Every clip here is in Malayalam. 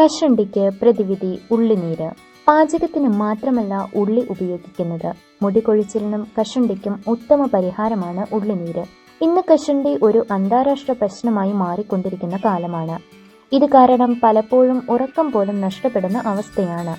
കഷണ്ടിക്ക് പ്രതിവിധി ഉള്ളിനീര്. പാചകത്തിന് മാത്രമല്ല ഉള്ളി ഉപയോഗിക്കുന്നത്. മുടി കൊഴിച്ചിലിനും കഷണ്ടിക്കും ഉത്തമ പരിഹാരമാണ് ഉള്ളിനീര്. ഇന്ന് കഷണ്ടി ഒരു അന്താരാഷ്ട്ര പ്രശ്നമായി മാറിക്കൊണ്ടിരിക്കുന്ന കാലമാണ്. ഇത് കാരണം പലപ്പോഴും ഉറക്കം പോലും നഷ്ടപ്പെടുന്ന അവസ്ഥയാണ്.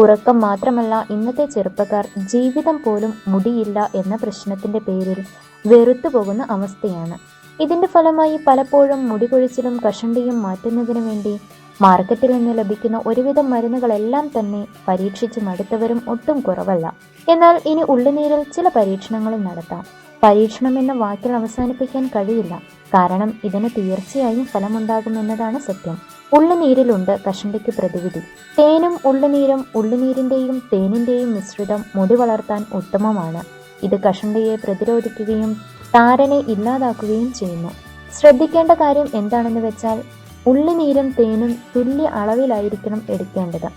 ഉറക്കം മാത്രമല്ല ഇന്നത്തെ ചെറുപ്പക്കാർ ജീവിതം പോലും മുടിയില്ല എന്ന പ്രശ്നത്തിന്റെ പേരിൽ വെറുത്തു പോകുന്ന അവസ്ഥയാണ്. ഇതിന്റെ ഫലമായി പലപ്പോഴും മുടികൊഴിച്ചിലും കഷണ്ടിയും മാറ്റുന്നതിനു വേണ്ടി മാർക്കറ്റിൽ നിന്ന് ലഭിക്കുന്ന ഒരുവിധം മരുന്നുകളെല്ലാം തന്നെ പരീക്ഷിച്ച് മടുത്തവരും ഒട്ടും കുറവല്ല. എന്നാൽ ഇനി ഉള്ളുനീരിൽ ചില പരീക്ഷണങ്ങളും നടത്താം. പരീക്ഷണം എന്ന വാക്കിൽ അവസാനിപ്പിക്കാൻ കഴിയില്ല. കാരണം ഇതിന് തീർച്ചയായും ഫലമുണ്ടാകുമെന്നതാണ് സത്യം. ഉള്ളുനീരിലുണ്ട് കഷണ്ടിക്ക് പ്രതിവിധി. തേനും ഉള്ളുനീരും ഉള്ളുനീരിന്റെയും തേനിന്റെയും മിശ്രിതം മുടി വളർത്താൻ ഉത്തമമാണ്. ഇത് കഷണ്ടിയെ പ്രതിരോധിക്കുകയും താരനെ ഇല്ലാതാക്കുകയും ചെയ്യുന്നു. ശ്രദ്ധിക്കേണ്ട കാര്യം എന്താണെന്ന് വെച്ചാൽ ഉള്ളിനീരും തേനും തുല്യ അളവിലായിരിക്കണം എടുക്കേണ്ടത്.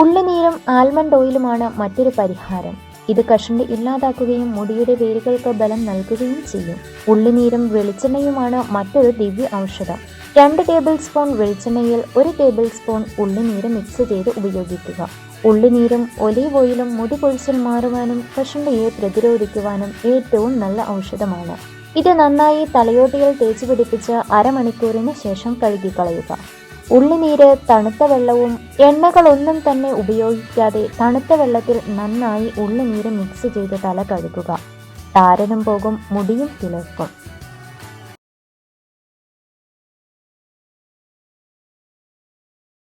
ഉള്ളിനീരും ആൽമണ്ട് ഓയിലുമാണ് മറ്റൊരു പരിഹാരം. ഇത് കഷണ്ടി ഇല്ലാതാക്കുകയും മുടിയുടെ വേരുകൾക്ക് ബലം നൽകുകയും ചെയ്യും. ഉള്ളിനീരും വെളിച്ചെണ്ണയുമാണ് മറ്റൊരു ദിവ്യ ഔഷധം. രണ്ട് ടേബിൾ സ്പൂൺ വെളിച്ചെണ്ണയിൽ ഒരു ടേബിൾ സ്പൂൺ ഉള്ളിനീര് മിക്സ് ചെയ്ത് ഉപയോഗിക്കുക. ഉള്ളിനീരും ഒലീവ് ഓയിലും മുടി കൊഴിച്ചിൽ മാറുവാനും കഷണ്ടിയെ പ്രതിരോധിക്കുവാനും ഏറ്റവും നല്ല ഔഷധമാണ്. ഇത് നന്നായി തലയോട്ടിയിൽ തേച്ച് പിടിപ്പിച്ച് അരമണിക്കൂറിന് ശേഷം കഴുകിക്കളയുക. ഉള്ളിനീര് തണുത്ത വെള്ളവും എണ്ണകളൊന്നും തന്നെ ഉപയോഗിക്കാതെ തണുത്ത വെള്ളത്തിൽ നന്നായി ഉള്ളിനീര് മിക്സ് ചെയ്ത് തല കഴുകുക. താരനും പോകും മുടിയും തിളക്കും.